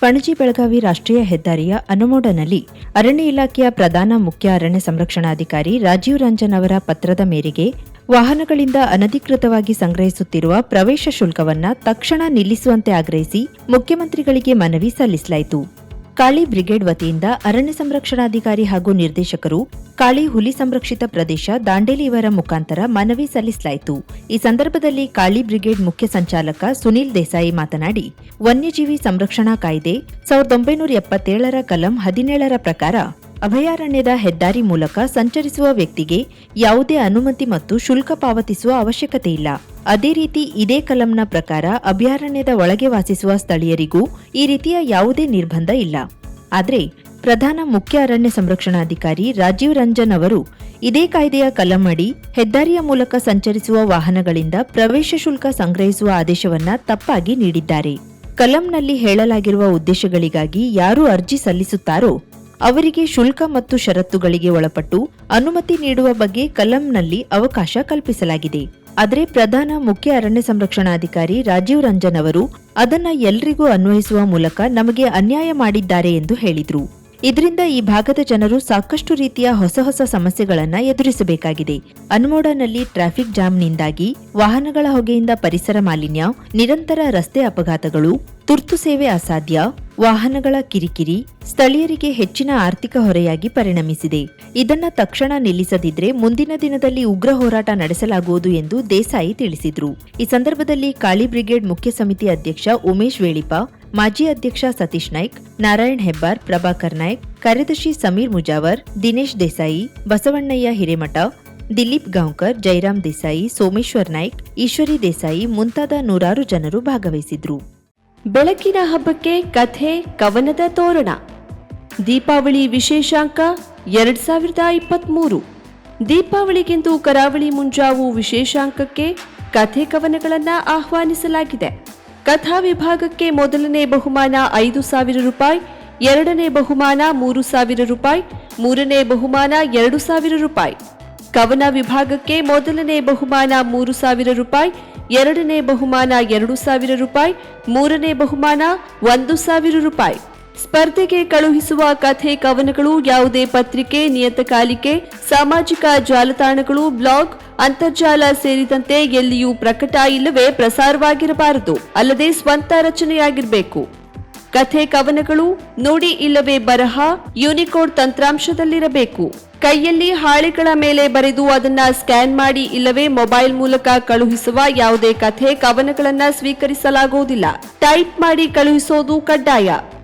ಪಣಜಿ ಬೆಳಗಾವಿ ರಾಷ್ಟ್ರೀಯ ಹೆದ್ದಾರಿಯ ಅನುಮೋಡನಲ್ಲಿ ಅರಣ್ಯ ಇಲಾಖೆಯ ಪ್ರಧಾನ ಮುಖ್ಯ ಅರಣ್ಯ ಸಂರಕ್ಷಣಾಧಿಕಾರಿ ರಾಜೀವ್ ರಂಜನ್ ಅವರ ಪತ್ರದ ಮೇರೆಗೆ ವಾಹನಗಳಿಂದ ಅನಧಿಕೃತವಾಗಿ ಸಂಗ್ರಹಿಸುತ್ತಿರುವ ಪ್ರವೇಶ ಶುಲ್ಕವನ್ನ ತಕ್ಷಣ ನಿಲ್ಲಿಸುವಂತೆ ಆಗ್ರಹಿಸಿ ಮುಖ್ಯಮಂತ್ರಿಗಳಿಗೆ ಮನವಿ ಸಲ್ಲಿಸಲಾಯಿತು. ಕಾಳಿ ಬ್ರಿಗೇಡ್ ವತಿಯಿಂದ ಅರಣ್ಯ ಸಂರಕ್ಷಣಾಧಿಕಾರಿ ಹಾಗೂ ನಿರ್ದೇಶಕರು ಕಾಳಿ ಹುಲಿ ಸಂರಕ್ಷಿತ ಪ್ರದೇಶ ದಾಂಡೇಲಿವರ ಮುಖಾಂತರ ಮನವಿ ಸಲ್ಲಿಸಲಾಯಿತು. ಈ ಸಂದರ್ಭದಲ್ಲಿ ಕಾಳಿ ಬ್ರಿಗೇಡ್ ಮುಖ್ಯ ಸಂಚಾಲಕ ಸುನೀಲ್ ದೇಸಾಯಿ ಮಾತನಾಡಿ, ವನ್ಯಜೀವಿ ಸಂರಕ್ಷಣಾ ಕಾಯ್ದೆ ಸಾವಿರದ ಒಂಬೈನೂರ ಎಪ್ಪತ್ತೇಳರ ಕಲಂ ಹದಿನೇಳರ ಪ್ರಕಾರ ಅಭಯಾರಣ್ಯದ ಹೆದ್ದಾರಿ ಮೂಲಕ ಸಂಚರಿಸುವ ವ್ಯಕ್ತಿಗೆ ಯಾವುದೇ ಅನುಮತಿ ಮತ್ತು ಶುಲ್ಕ ಪಾವತಿಸುವ ಅವಶ್ಯಕತೆ ಇಲ್ಲ. ಅದೇ ರೀತಿ ಇದೇ ಕಲಂನ ಪ್ರಕಾರ ಅಭಯಾರಣ್ಯದ ಒಳಗೆ ವಾಸಿಸುವ ಸ್ಥಳೀಯರಿಗೂ ಈ ರೀತಿಯ ಯಾವುದೇ ನಿರ್ಬಂಧ ಇಲ್ಲ. ಆದರೆ ಪ್ರಧಾನ ಮುಖ್ಯ ಅರಣ್ಯ ಸಂರಕ್ಷಣಾಧಿಕಾರಿ ರಾಜೀವ್ ರಂಜನ್ ಅವರು ಇದೇ ಕಾಯ್ದೆಯ ಕಲಂ ಅಡಿ ಹೆದ್ದಾರಿಯ ಮೂಲಕ ಸಂಚರಿಸುವ ವಾಹನಗಳಿಂದ ಪ್ರವೇಶ ಶುಲ್ಕ ಸಂಗ್ರಹಿಸುವ ಆದೇಶವನ್ನ ತಪ್ಪಾಗಿ ನೀಡಿದ್ದಾರೆ. ಕಲಂನಲ್ಲಿ ಹೇಳಲಾಗಿರುವ ಉದ್ದೇಶಗಳಿಗಾಗಿ ಯಾರು ಅರ್ಜಿ ಸಲ್ಲಿಸುತ್ತಾರೋ ಅವರಿಗೆ ಶುಲ್ಕ ಮತ್ತು ಷರತ್ತುಗಳಿಗೆ ಒಳಪಟ್ಟು ಅನುಮತಿ ನೀಡುವ ಬಗ್ಗೆ ಕಲಂನಲ್ಲಿ ಅವಕಾಶ ಕಲ್ಪಿಸಲಾಗಿದೆ. ಆದರೆ ಪ್ರಧಾನ ಮುಖ್ಯ ಅರಣ್ಯ ಸಂರಕ್ಷಣಾಧಿಕಾರಿ ರಾಜೀವ್ ರಂಜನ್ ಅವರು ಅದನ್ನ ಎಲ್ರಿಗೂ ಅನ್ವಯಿಸುವ ಮೂಲಕ ನಮಗೆ ಅನ್ಯಾಯ ಮಾಡಿದ್ದಾರೆ ಎಂದು ಹೇಳಿದ್ರು. ಇದರಿಂದ ಈ ಭಾಗದ ಜನರು ಸಾಕಷ್ಟು ರೀತಿಯ ಹೊಸ ಹೊಸ ಸಮಸ್ಯೆಗಳನ್ನ ಎದುರಿಸಬೇಕಾಗಿದೆ. ಅನ್ಮೋಡನಲ್ಲಿ ಟ್ರಾಫಿಕ್ ಜಾಮ್ನಿಂದಾಗಿ ವಾಹನಗಳ ಹೊಗೆಯಿಂದ ಪರಿಸರ ಮಾಲಿನ್ಯ, ನಿರಂತರ ರಸ್ತೆ ಅಪಘಾತಗಳು, ತುರ್ತು ಸೇವೆ ಅಸಾಧ್ಯ, ವಾಹನಗಳ ಕಿರಿಕಿರಿ ಸ್ಥಳೀಯರಿಗೆ ಹೆಚ್ಚಿನ ಆರ್ಥಿಕ ಹೊರೆಯಾಗಿ ಪರಿಣಮಿಸಿದೆ. ಇದನ್ನ ತಕ್ಷಣ ನಿಲ್ಲಿಸದಿದ್ರೆ ಮುಂದಿನ ದಿನದಲ್ಲಿ ಉಗ್ರ ಹೋರಾಟ ನಡೆಸಲಾಗುವುದು ಎಂದು ದೇಸಾಯಿ ತಿಳಿಸಿದ್ರು. ಈ ಸಂದರ್ಭದಲ್ಲಿ ಕಾಳಿ ಬ್ರಿಗೇಡ್ ಮುಖ್ಯ ಸಮಿತಿ ಅಧ್ಯಕ್ಷ ಉಮೇಶ್ ವೇಳಿಪ ಮಾಜಿ ಅಧ್ಯಕ್ಷ ಸತೀಶ್ ನಾಯ್ಕ್, ನಾರಾಯಣ್ ಹೆಬ್ಬಾರ್, ಪ್ರಭಾಕರ್ ನಾಯ್ಕ್, ಕಾರ್ಯದರ್ಶಿ ಸಮೀರ್ ಮುಜಾವರ್, ದಿನೇಶ್ ದೇಸಾಯಿ, ಬಸವಣ್ಣಯ್ಯ ಹಿರೇಮಠ, ದಿಲೀಪ್ ಗಾಂವ್ಕರ್, ಜೈರಾಮ್ ದೇಸಾಯಿ, ಸೋಮೇಶ್ವರ್ ನಾಯ್ಕ್, ಈಶ್ವರಿ ದೇಸಾಯಿ ಮುಂತಾದ ನೂರಾರು ಜನರು ಭಾಗವಹಿಸಿದ್ರು. ಬೆಳಕಿನ ಹಬ್ಬಕ್ಕೆ ಕಥೆ, ಕವನದ ತೋರಣ. ದೀಪಾವಳಿ ವಿಶೇಷಾಂಕ ಎರಡ್ ಸಾವಿರದ ಇಪ್ಪತ್ತ್ಮೂರು ದೀಪಾವಳಿಗೆಂದು ಕರಾವಳಿ ಮುಂಜಾವು ವಿಶೇಷಾಂಕಕ್ಕೆ ಕಥೆ, ಕವನಗಳನ್ನು ಆಹ್ವಾನಿಸಲಾಗಿದೆ. ಕಥಾ ವಿಭಾಗಕ್ಕೆ ಮೊದಲನೇ ಬಹುಮಾನ ಐದು ಸಾವಿರ ರೂಪಾಯಿ, ಎರಡನೇ ಬಹುಮಾನ ಮೂರು ಸಾವಿರ ರೂಪಾಯಿ, ಮೂರನೇ ಬಹುಮಾನ ಎರಡು ಸಾವಿರ ರೂಪಾಯಿ. ಕವನ ವಿಭಾಗಕ್ಕೆ ಮೊದಲನೇ ಬಹುಮಾನ ಮೂರು ಸಾವಿರ ರೂಪಾಯಿ, ಎರಡನೇ ಬಹುಮಾನ ಎರಡು ಸಾವಿರ ರೂಪಾಯಿ, ಮೂರನೇ ಬಹುಮಾನ ಒಂದು ಸಾವಿರ ರೂಪಾಯಿ. ಸ್ಪರ್ಧೆಗೆ ಕಳುಹಿಸುವ ಕಥೆ ಕವನಗಳು ಯಾವುದೇ ಪತ್ರಿಕೆ, ನಿಯತಕಾಲಿಕೆ, ಸಾಮಾಜಿಕ ಜಾಲತಾಣಗಳು, ಬ್ಲಾಗ್, ಅಂತರ್ಜಾಲ ಸೇರಿದಂತೆ ಎಲ್ಲಿಯೂ ಪ್ರಕಟ ಇಲ್ಲವೇ ಪ್ರಸಾರವಾಗಿರಬಾರದು. ಅಲ್ಲದೆ ಸ್ವಂತ ರಚನೆಯಾಗಿರಬೇಕು. ಕಥೆ ಕವನಗಳು ನೋಡಿ ಇಲ್ಲವೇ ಬರಹ ಯೂನಿಕೋಡ್ ತಂತ್ರಾಂಶದಲ್ಲಿರಬೇಕು. ಕೈಯಲ್ಲಿ ಹಾಳೆಗಳ ಮೇಲೆ ಬರೆದು ಅದನ್ನ ಸ್ಕ್ಯಾನ್ ಮಾಡಿ ಇಲ್ಲವೇ ಮೊಬೈಲ್ ಮೂಲಕ ಕಳುಹಿಸುವ ಯಾವುದೇ ಕಥೆ ಕವನಗಳನ್ನ ಸ್ವೀಕರಿಸಲಾಗುವುದಿಲ್ಲ. ಟೈಪ್ ಮಾಡಿ ಕಳುಹಿಸೋದು ಕಡ್ಡಾಯ.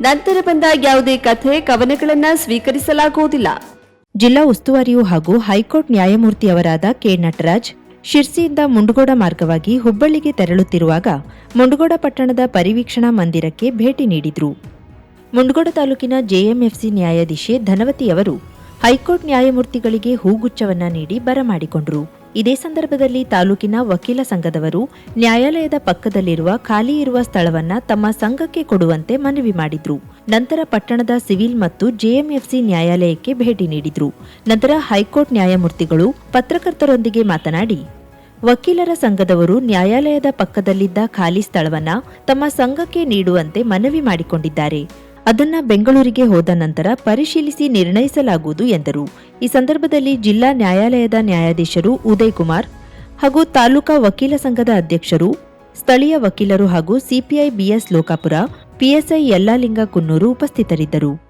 ನಂತರ ಬಂದ ಯಾವುದೇ ಕಥೆ ಕವನಗಳನ್ನ ಸ್ವೀಕರಿಸಲಾಗುವುದಿಲ್ಲ. ಜಿಲ್ಲಾ ಉಸ್ತುವಾರಿಯೂ ಹಾಗೂ ಹೈಕೋರ್ಟ್ ನ್ಯಾಯಮೂರ್ತಿಯವರಾದ ಕೆ ನಟರಾಜ್ ಶಿರ್ಸಿಯಿಂದ ಮುಂಡಗೋಡ ಮಾರ್ಗವಾಗಿ ಹುಬ್ಬಳ್ಳಿಗೆ ತೆರಳುತ್ತಿರುವಾಗ ಮುಂಡಗೋಡ ಪಟ್ಟಣದ ಪರಿವೀಕ್ಷಣಾ ಮಂದಿರಕ್ಕೆ ಭೇಟಿ ನೀಡಿದ್ರು. ಮುಂಡಗೋಡ ತಾಲೂಕಿನ ಜೆಎಂಎಫ್ಸಿ ನ್ಯಾಯಾಧೀಶೆ ಧನವತಿಯವರು ಹೈಕೋರ್ಟ್ ನ್ಯಾಯಮೂರ್ತಿಗಳಿಗೆ ಹೂಗುಚ್ಛವನ್ನ ನೀಡಿ ಬರಮಾಡಿಕೊಂಡರು. ಇದೇ ಸಂದರ್ಭದಲ್ಲಿ ತಾಲೂಕಿನ ವಕೀಲ ಸಂಘದವರು ನ್ಯಾಯಾಲಯದ ಪಕ್ಕದಲ್ಲಿರುವ ಖಾಲಿ ಇರುವ ಸ್ಥಳವನ್ನ ತಮ್ಮ ಸಂಘಕ್ಕೆ ಕೊಡುವಂತೆ ಮನವಿ ಮಾಡಿದ್ರು. ನಂತರ ಪಟ್ಟಣದ ಸಿವಿಲ್ ಮತ್ತು ಜೆಎಂಎಫ್ಸಿ ನ್ಯಾಯಾಲಯಕ್ಕೆ ಭೇಟಿ ನೀಡಿದ್ರು. ನಂತರ ಹೈಕೋರ್ಟ್ ನ್ಯಾಯಮೂರ್ತಿಗಳು ಪತ್ರಕರ್ತರೊಂದಿಗೆ ಮಾತನಾಡಿ, ವಕೀಲರ ಸಂಘದವರು ನ್ಯಾಯಾಲಯದ ಪಕ್ಕದಲ್ಲಿದ್ದ ಖಾಲಿ ಸ್ಥಳವನ್ನ ತಮ್ಮ ಸಂಘಕ್ಕೆ ನೀಡುವಂತೆ ಮನವಿ ಮಾಡಿಕೊಂಡಿದ್ದಾರೆ. ಅದನ್ನ ಬೆಂಗಳೂರಿಗೆ ಹೋದ ನಂತರ ಪರಿಶೀಲಿಸಿ ನಿರ್ಣಯಿಸಲಾಗುವುದು ಎಂದರು. ಈ ಸಂದರ್ಭದಲ್ಲಿ ಜಿಲ್ಲಾ ನ್ಯಾಯಾಲಯದ ನ್ಯಾಯಾಧೀಶರು ಉದಯ್ ಕುಮಾರ್ ಹಾಗೂ ತಾಲೂಕಾ ವಕೀಲ ಸಂಘದ ಅಧ್ಯಕ್ಷರು, ಸ್ಥಳೀಯ ವಕೀಲರು ಹಾಗೂ CPI BS Lokapura, PSI Yallalinga Kunnur ಉಪಸ್ಥಿತರಿದ್ದರು.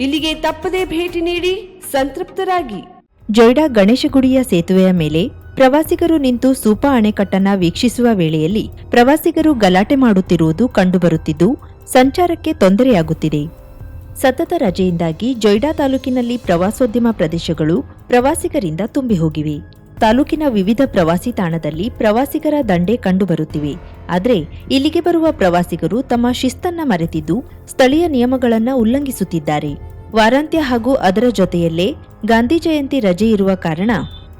ಇಲ್ಲಿಗೆ ತಪ್ಪದೇ ಭೇಟಿ ನೀಡಿ ಸಂತೃಪ್ತರಾಗಿ. ಜೊಯ್ಡಾ ಗಣೇಶಗುಡಿಯ ಸೇತುವೆಯ ಮೇಲೆ ಪ್ರವಾಸಿಗರು ನಿಂತು ಸೂಪಾ ಅಣೆಕಟ್ಟನ್ನ ವೀಕ್ಷಿಸುವ ವೇಳೆಯಲ್ಲಿ ಪ್ರವಾಸಿಗರು ಗಲಾಟೆ ಮಾಡುತ್ತಿರುವುದು ಕಂಡುಬರುತ್ತಿದ್ದು, ಸಂಚಾರಕ್ಕೆ ತೊಂದರೆಯಾಗುತ್ತಿದೆ. ಸತತ ರಜೆಯಿಂದಾಗಿ ಜೊಯ್ಡಾ ತಾಲೂಕಿನಲ್ಲಿ ಪ್ರವಾಸೋದ್ಯಮ ಪ್ರದೇಶಗಳು ಪ್ರವಾಸಿಗರಿಂದ ತುಂಬಿ ಹೋಗಿವೆ ತಾಲೂಕಿನ ವಿವಿಧ ಪ್ರವಾಸಿ ತಾಣದಲ್ಲಿ ಪ್ರವಾಸಿಗರ ದಂಡೆ ಕಂಡುಬರುತ್ತಿವೆ. ಆದರೆ, ಇಲ್ಲಿಗೆ ಬರುವ ಪ್ರವಾಸಿಗರು ತಮ್ಮ ಶಿಸ್ತನ್ನ ಮರೆತಿದ್ದು ಸ್ಥಳೀಯ ನಿಯಮಗಳನ್ನು ಉಲ್ಲಂಘಿಸುತ್ತಿದ್ದಾರೆ. ವಾರಾಂತ್ಯ ಹಾಗೂ ಅದರ ಜೊತೆಯಲ್ಲೇ ಗಾಂಧಿ ಜಯಂತಿ ರಜೆ ಇರುವ ಕಾರಣ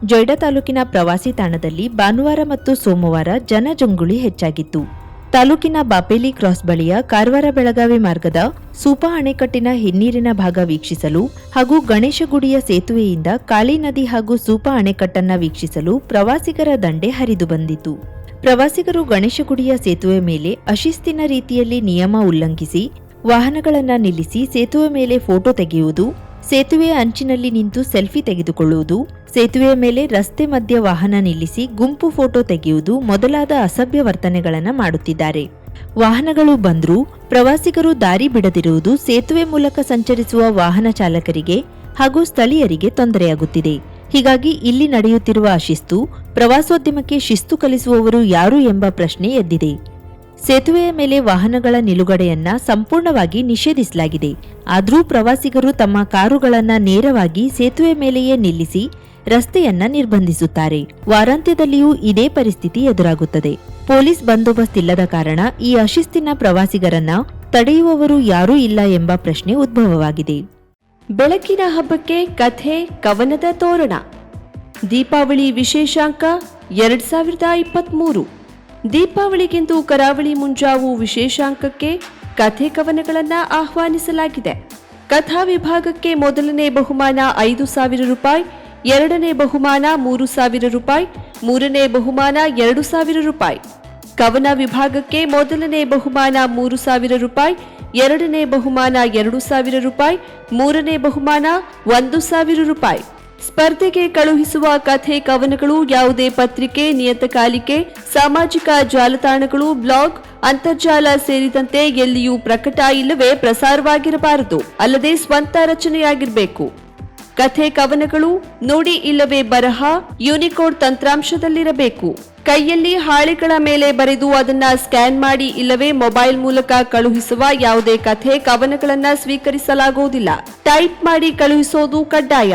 ಜೊಯ್ಡಾ ತಾಲೂಕಿನ ಪ್ರವಾಸಿ ತಾಣದಲ್ಲಿ ಭಾನುವಾರ ಮತ್ತು ಸೋಮವಾರ ಜನಜಂಗುಳಿ ಹೆಚ್ಚಾಗಿತ್ತು. ತಾಲೂಕಿನ ಬಾಪೇಲಿ ಕ್ರಾಸ್ ಬಳಿಯ ಕಾರವಾರ ಬೆಳಗಾವಿ ಮಾರ್ಗದ ಸೂಪಾ ಅಣೆಕಟ್ಟಿನ ಹಿನ್ನೀರಿನ ಭಾಗ ವೀಕ್ಷಿಸಲು ಹಾಗೂ ಗಣೇಶಗುಡಿಯ ಸೇತುವೆಯಿಂದ ಕಾಳಿ ನದಿ ಹಾಗೂ ಸೂಪಾ ಅಣೆಕಟ್ಟನ್ನ ವೀಕ್ಷಿಸಲು ಪ್ರವಾಸಿಗರ ದಂಡೆ ಹರಿದು ಬಂದಿತು. ಪ್ರವಾಸಿಗರು ಗಣೇಶಗುಡಿಯ ಸೇತುವೆ ಮೇಲೆ ಅಶಿಸ್ತಿನ ರೀತಿಯಲ್ಲಿ ನಿಯಮ ಉಲ್ಲಂಘಿಸಿ ವಾಹನಗಳನ್ನು ನಿಲ್ಲಿಸಿ ಸೇತುವೆ ಮೇಲೆ ಫೋಟೋ ತೆಗೆಯುವುದು ಸೇತುವೆಯ ಅಂಚಿನಲ್ಲಿ ನಿಂತು ಸೆಲ್ಫಿ ತೆಗೆದುಕೊಳ್ಳುವುದು, ಸೇತುವೆಯ ಮೇಲೆ ರಸ್ತೆ ಮಧ್ಯ ವಾಹನ ನಿಲ್ಲಿಸಿ ಗುಂಪು ಫೋಟೋ ತೆಗೆಯುವುದು ಮೊದಲಾದ ಅಸಭ್ಯ ವರ್ತನೆಗಳನ್ನು ಮಾಡುತ್ತಿದ್ದಾರೆ. ವಾಹನಗಳು ಬಂದರೂ ಪ್ರವಾಸಿಗರು ದಾರಿ ಬಿಡದಿರುವುದು ಸೇತುವೆ ಮೂಲಕ ಸಂಚರಿಸುವ ವಾಹನ ಚಾಲಕರಿಗೆ ಹಾಗೂ ಸ್ಥಳೀಯರಿಗೆ ತೊಂದರೆಯಾಗುತ್ತಿದೆ. ಹೀಗಾಗಿ ಇಲ್ಲಿ ನಡೆಯುತ್ತಿರುವ ಅಶಿಸ್ತು, ಪ್ರವಾಸೋದ್ಯಮಕ್ಕೆ ಶಿಸ್ತು ಕಲಿಸುವವರು ಯಾರು ಎಂಬ ಪ್ರಶ್ನೆ ಎದ್ದಿದೆ. ಸೇತುವೆಯ ಮೇಲೆ ವಾಹನಗಳ ನಿಲುಗಡೆಯನ್ನ ಸಂಪೂರ್ಣವಾಗಿ ನಿಷೇಧಿಸಲಾಗಿದೆ. ಆದರೂ ಪ್ರವಾಸಿಗರು ತಮ್ಮ ಕಾರುಗಳನ್ನ ನೇರವಾಗಿ ಸೇತುವೆ ಮೇಲೆಯೇ ನಿಲ್ಲಿಸಿ ರಸ್ತೆಯನ್ನ ನಿರ್ಬಂಧಿಸುತ್ತಾರೆ. ವಾರಾಂತ್ಯದಲ್ಲಿಯೂ ಇದೇ ಪರಿಸ್ಥಿತಿ ಎದುರಾಗುತ್ತದೆ. ಪೊಲೀಸ್ ಬಂದೋಬಸ್ತ್ ಇಲ್ಲದ ಕಾರಣ ಈ ಅಶಿಸ್ತಿನ ಪ್ರವಾಸಿಗರನ್ನ ತಡೆಯುವವರು ಯಾರೂ ಇಲ್ಲ ಎಂಬ ಪ್ರಶ್ನೆ ಉದ್ಭವವಾಗಿದೆ. ಬೆಳಕಿನ ಹಬ್ಬಕ್ಕೆ ಕಥೆ ಕವನದ ತೋರಣ. ದೀಪಾವಳಿ ವಿಶೇಷಾಂಕ ಎರಡ್ ಸಾವಿರದ ಇಪ್ಪತ್ಮೂರು. ದೀಪಾವಳಿಗೆಂದು ಕರಾವಳಿ ಮುಂಜಾವು ವಿಶೇಷಾಂಕಕ್ಕೆ ಕಥೆ ಕವನಗಳನ್ನು ಆಹ್ವಾನಿಸಲಾಗಿದೆ. ಕಥಾ ವಿಭಾಗಕ್ಕೆ ಮೊದಲನೇ ಬಹುಮಾನ ಐದು ಸಾವಿರ ರೂಪಾಯಿ, ಎರಡನೇ ಬಹುಮಾನ ಮೂರು ಸಾವಿರ ರೂಪಾಯಿ, ಮೂರನೇ ಬಹುಮಾನ ಎರಡು ಸಾವಿರ ರೂಪಾಯಿ. ಕವನ ವಿಭಾಗಕ್ಕೆ ಮೊದಲನೇ ಬಹುಮಾನ ಮೂರು ಸಾವಿರ ರೂಪಾಯಿ, ಎರಡನೇ ಬಹುಮಾನ ಎರಡು ಸಾವಿರ ರೂಪಾಯಿ, ಮೂರನೇ ಬಹುಮಾನ ಒಂದು ಸಾವಿರ ರೂಪಾಯಿ. ಸ್ಪರ್ಧೆಗೆ ಕಳುಹಿಸುವ ಕಥೆ ಕವನಗಳು ಯಾವುದೇ ಪತ್ರಿಕೆ ನಿಯತಕಾಲಿಕೆ ಸಾಮಾಜಿಕ ಜಾಲತಾಣಗಳು, ಬ್ಲಾಗ್, ಅಂತರ್ಜಾಲ ಸೇರಿದಂತೆ ಎಲ್ಲಿಯೂ ಪ್ರಕಟ ಇಲ್ಲವೇ ಪ್ರಸಾರವಾಗಿರಬಾರದು. ಅಲ್ಲದೆ ಸ್ವಂತ ರಚನೆಯಾಗಿರಬೇಕು. ಕಥೆ ಕವನಗಳು ನೋಡಿ ಇಲ್ಲವೇ ಬರಹ, ಯೂನಿಕೋಡ್ ತಂತ್ರಾಂಶದಲ್ಲಿರಬೇಕು. ಕೈಯಲ್ಲಿ ಹಾಳೆಗಳ ಮೇಲೆ ಬರೆದು ಅದನ್ನ ಸ್ಕ್ಯಾನ್ ಮಾಡಿ ಇಲ್ಲವೇ ಮೊಬೈಲ್ ಮೂಲಕ ಕಳುಹಿಸುವ ಯಾವುದೇ ಕಥೆ ಕವನಗಳನ್ನ ಸ್ವೀಕರಿಸಲಾಗುವುದಿಲ್ಲ. ಟೈಪ್ ಮಾಡಿ ಕಳುಹಿಸೋದು ಕಡ್ಡಾಯ.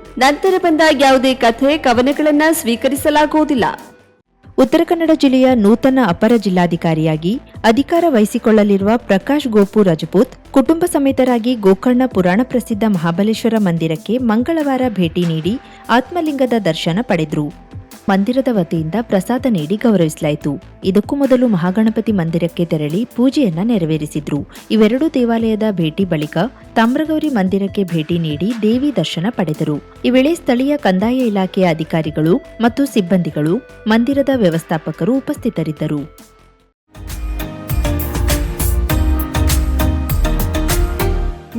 ನಂತರ ಬಂದ ಯಾವುದೇ ಕಥೆ ಕವನಗಳನ್ನು ಸ್ವೀಕರಿಸಲಾಗುವುದಿಲ್ಲ. ಉತ್ತರ ಕನ್ನಡ ಜಿಲ್ಲೆಯ ನೂತನ ಅಪರ ಜಿಲ್ಲಾಧಿಕಾರಿಯಾಗಿ ಅಧಿಕಾರ ವಹಿಸಿಕೊಳ್ಳಲಿರುವ ಪ್ರಕಾಶ್ ಗೋಪು ರಜಪೂತ್, ಕುಟುಂಬ ಸಮೇತರಾಗಿ ಗೋಕರ್ಣ ಪುರಾಣ ಪ್ರಸಿದ್ಧ ಮಹಾಬಲೇಶ್ವರ ಮಂದಿರಕ್ಕೆ ಮಂಗಳವಾರ ಭೇಟಿ ನೀಡಿ ಆತ್ಮಲಿಂಗದ ದರ್ಶನ ಪಡೆದರು. ಮಂದಿರದ ವತಿಯಿಂದ ಪ್ರಸಾದ ನೀಡಿ ಗೌರವಿಸಲಾಯಿತು. ಇದಕ್ಕೂ ಮೊದಲು ಮಹಾಗಣಪತಿ ಮಂದಿರಕ್ಕೆ ತೆರಳಿ ಪೂಜೆಯನ್ನ ನೆರವೇರಿಸಿದ್ರು. ಇವೆರಡೂ ದೇವಾಲಯದ ಭೇಟಿ ಬಳಿಕ ತಾಮ್ರಗೌರಿ ಮಂದಿರಕ್ಕೆ ಭೇಟಿ ನೀಡಿ ದೇವಿ ದರ್ಶನ ಪಡೆದರು. ಈ ವೇಳೆ ಸ್ಥಳೀಯ ಕಂದಾಯ ಇಲಾಖೆಯ ಅಧಿಕಾರಿಗಳು ಮತ್ತು ಸಿಬ್ಬಂದಿಗಳು ಮಂದಿರದ ವ್ಯವಸ್ಥಾಪಕರು ಉಪಸ್ಥಿತರಿದ್ದರು.